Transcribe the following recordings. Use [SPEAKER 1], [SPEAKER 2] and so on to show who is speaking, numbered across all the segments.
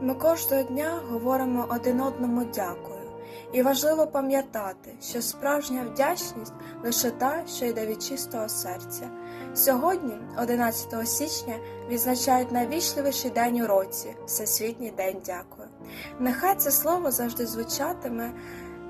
[SPEAKER 1] Ми кожного дня говоримо один одному дякую, і важливо пам'ятати, що справжня вдячність лише та, що йде від чистого серця. Сьогодні, 11 січня, відзначають найвічливіший день у році Всесвітній день дякую. Нехай це слово завжди звучатиме,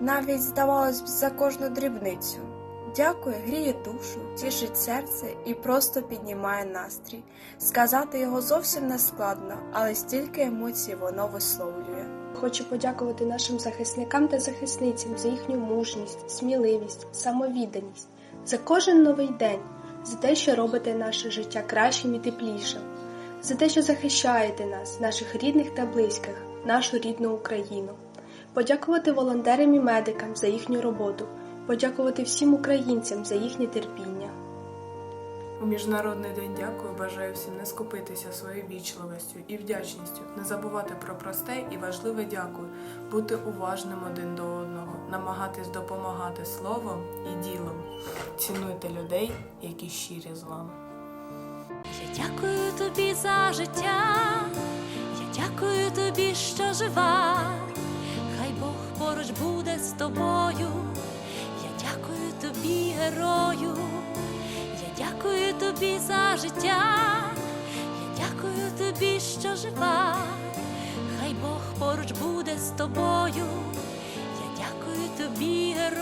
[SPEAKER 1] навіть здавалось б за кожну дрібницю. Дякую, гріє душу, тішить серце і просто піднімає настрій. Сказати його зовсім не складно, але стільки емоцій воно висловлює.
[SPEAKER 2] Хочу подякувати нашим захисникам та захисницям за їхню мужність, сміливість, самовідданість, за кожен новий день, за те, що робите наше життя кращим і теплішим, за те, що захищаєте нас, наших рідних та близьких, нашу рідну Україну. Подякувати волонтерам і медикам за їхню роботу, подякувати всім українцям за їхнє терпіння.
[SPEAKER 3] У Міжнародний день дякую бажаю всім не скупитися своєю вічливістю і вдячністю, не забувати про просте і важливе дякую, бути уважним один до одного, намагатись допомагати словом і ділом. Цінуйте людей, які щирі з вами.
[SPEAKER 4] Я дякую тобі за життя, я дякую тобі, що жива. Хай Бог поруч буде з тобою. Тобі, герою. Я дякую тобі за життя. Я дякую тобі, що жива. Хай Бог поруч буде з тобою. Я дякую тобі, герою.